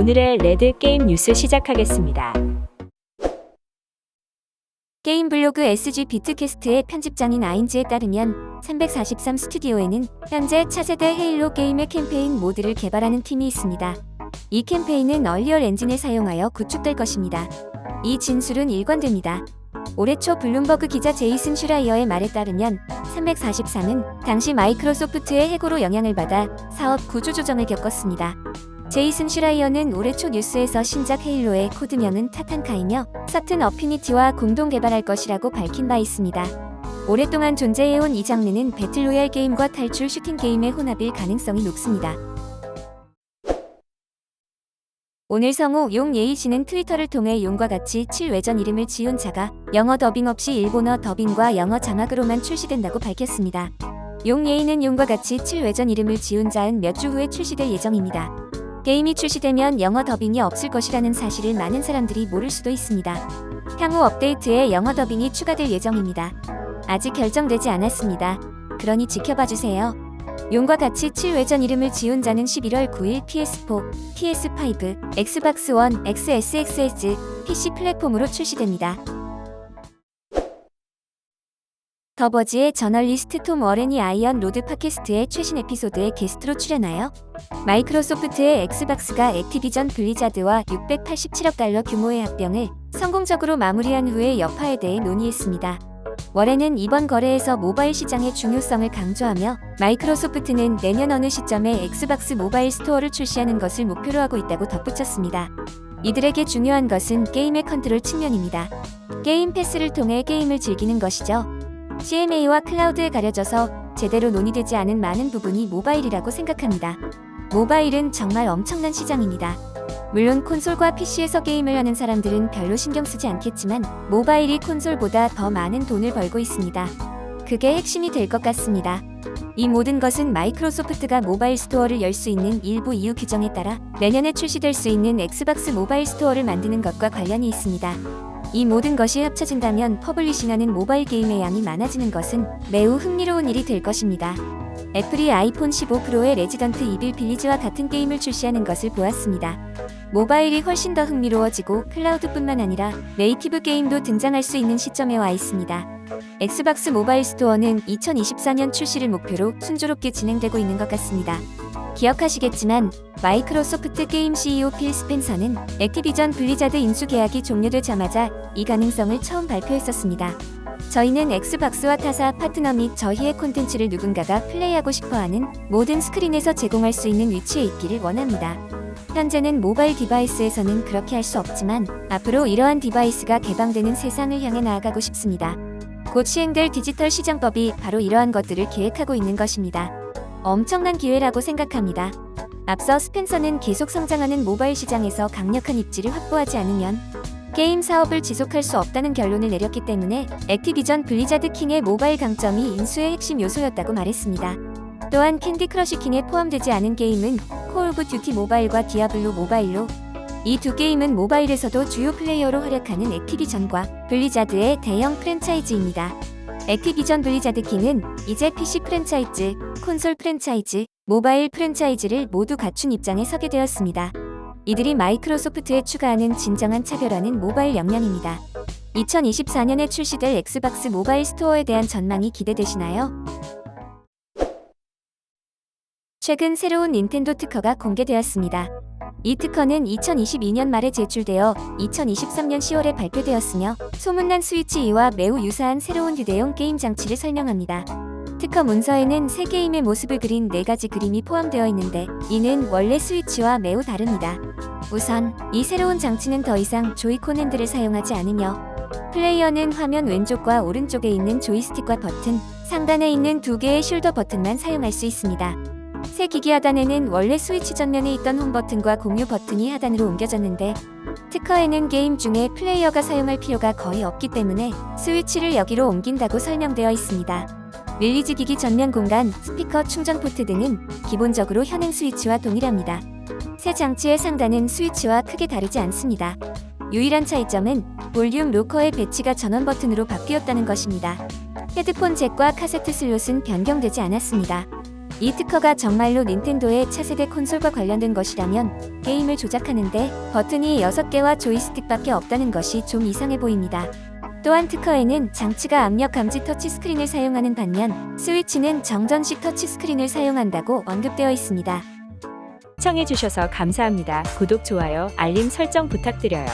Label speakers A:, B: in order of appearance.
A: 오늘의 레드 게임 뉴스 시작하겠습니다.
B: 게임 블로그 SG 비트캐스트의 편집장인 아인즈에 따르면 343 스튜디오에는 현재 차세대 헤일로 게임의 캠페인 모드를 개발하는 팀이 있습니다. 이 캠페인은 얼리얼 엔진을 사용하여 구축될 것입니다. 이 진술은 일관됩니다. 올해 초 블룸버그 기자 제이슨 슈라이어의 말에 따르면 343은 당시 마이크로소프트의 해고로 영향을 받아 사업 구조 조정을 겪었습니다. 제이슨 슈라이어는 올해 초 뉴스에서 신작 헤일로의 코드명은 타탄카이며 서튼 어피니티와 공동 개발할 것이라고 밝힌 바 있습니다. 오랫동안 존재해온 이 장르는 배틀로얄 게임과 탈출 슈팅 게임의 혼합일 가능성이 높습니다. 오늘 성우 용예희 씨는 트위터를 통해 용과 같이 7외전 이름을 지은 자가 영어 더빙 없이 일본어 더빙과 영어 자막으로만 출시된다고 밝혔습니다. 용예희는 용과 같이 7외전 이름을 지은 자는 몇주 후에 출시될 예정입니다. 게임이 출시되면 영어 더빙이 없을 것이라는 사실을 많은 사람들이 모를 수도 있습니다. 향후 업데이트에 영어 더빙이 추가될 예정입니다. 아직 결정되지 않았습니다. 그러니 지켜봐 주세요. 용과 같이 7외전 이름을 지은 자는 11월 9일 PS4, PS5, 엑스박스 원, XSXS, PC 플랫폼으로 출시됩니다. 더버지의 저널리스트 톰 워렌이 아이언 로드 팟캐스트의 최신 에피소드에 게스트로 출연하여 마이크로소프트의 엑스박스가 액티비전 블리자드와 687억 달러 규모의 합병을 성공적으로 마무리한 후의 여파에 대해 논의했습니다. 월에는 이번 거래에서 모바일 시장의 중요성을 강조하며 마이크로소프트는 내년 어느 시점에 엑스박스 모바일 스토어를 출시하는 것을 목표로 하고 있다고 덧붙였습니다. 이들에게 중요한 것은 게임의 컨트롤 측면입니다. 게임 패스를 통해 게임을 즐기는 것이죠. CMA와 클라우드에 가려져서 제대로 논의되지 않은 많은 부분이 모바일이라고 생각합니다. 모바일은 정말 엄청난 시장입니다. 물론 콘솔과 PC에서 게임을 하는 사람들은 별로 신경 쓰지 않겠지만 모바일이 콘솔보다 더 많은 돈을 벌고 있습니다. 그게 핵심이 될 것 같습니다. 이 모든 것은 마이크로소프트가 모바일 스토어를 열 수 있는 일부 이유 규정에 따라 내년에 출시될 수 있는 엑스박스 모바일 스토어를 만드는 것과 관련이 있습니다. 이 모든 것이 합쳐진다면 퍼블리싱하는 모바일 게임의 양이 많아지는 것은 매우 흥미로운 일이 될 것입니다. 애플이 아이폰 15 프로의 레지던트 이빌 빌리지와 같은 게임을 출시하는 것을 보았습니다. 모바일이 훨씬 더 흥미로워지고 클라우드뿐만 아니라 네이티브 게임도 등장할 수 있는 시점에 와 있습니다. 엑스박스 모바일 스토어는 2024년 출시를 목표로 순조롭게 진행되고 있는 것 같습니다. 기억하시겠지만 마이크로소프트 게임 CEO 필 스펜서는 액티비전 블리자드 인수 계약이 종료되자마자 이 가능성을 처음 발표했었습니다. 저희는 엑스박스와 타사 파트너 및 저희의 콘텐츠를 누군가가 플레이하고 싶어하는 모든 스크린에서 제공할 수 있는 위치에 있기를 원합니다. 현재는 모바일 디바이스에서는 그렇게 할 수 없지만 앞으로 이러한 디바이스가 개방되는 세상을 향해 나아가고 싶습니다. 곧 시행될 디지털 시장법이 바로 이러한 것들을 계획하고 있는 것입니다. 엄청난 기회라고 생각합니다. 앞서 스펜서는 계속 성장하는 모바일 시장에서 강력한 입지를 확보하지 않으면 게임 사업을 지속할 수 없다는 결론을 내렸기 때문에 액티비전 블리자드 킹의 모바일 강점이 인수의 핵심 요소였다고 말했습니다. 또한 캔디 크러쉬 킹에 포함되지 않은 게임은 콜 오브 듀티 모바일과 디아블로 모바일로 이 두 게임은 모바일에서도 주요 플레이어로 활약하는 액티비전과 블리자드의 대형 프랜차이즈입니다. 액티비전 블리자드 킹은 이제 PC 프랜차이즈, 콘솔 프랜차이즈, 모바일 프랜차이즈를 모두 갖춘 입장에 서게 되었습니다. 이들이 마이크로소프트에 추가하는 진정한 차별화는 모바일 역량입니다. 2024년에 출시될 엑스박스 모바일 스토어에 대한 전망이 기대되시나요? 최근 새로운 닌텐도 특허가 공개되었습니다. 이 특허는 2022년 말에 제출되어 2023년 10월에 발표되었으며 소문난 스위치 2와 매우 유사한 새로운 휴대용 게임 장치를 설명합니다. 특허 문서에는 새 게임의 모습을 그린 네 가지 그림이 포함되어 있는데 이는 원래 스위치와 매우 다릅니다. 우선 이 새로운 장치는 더 이상 조이콘 핸들을 사용하지 않으며 플레이어는 화면 왼쪽과 오른쪽에 있는 조이스틱과 버튼, 상단에 있는 두 개의 숄더 버튼만 사용할 수 있습니다. 새 기기 하단에는 원래 스위치 전면에 있던 홈 버튼과 공유 버튼이 하단으로 옮겨졌는데 특허에는 게임 중에 플레이어가 사용할 필요가 거의 없기 때문에 스위치를 여기로 옮긴다고 설명되어 있습니다. 릴리즈 기기 전면 공간, 스피커 충전 포트 등은 기본적으로 현행 스위치와 동일합니다. 새 장치의 상단은 스위치와 크게 다르지 않습니다. 유일한 차이점은 볼륨 로커의 배치가 전원 버튼으로 바뀌었다는 것입니다. 헤드폰 잭과 카세트 슬롯은 변경되지 않았습니다. 이 특허가 정말로 닌텐도의 차세대 콘솔과 관련된 것이라면 게임을 조작하는데 버튼이 6개와 조이스틱밖에 없다는 것이 좀 이상해 보입니다. 또한 특허에는 장치가 압력 감지 터치스크린을 사용하는 반면 스위치는 정전식 터치스크린을 사용한다고 언급되어 있습니다.
A: 시청해주셔서 감사합니다. 구독, 좋아요, 알림 설정 부탁드려요.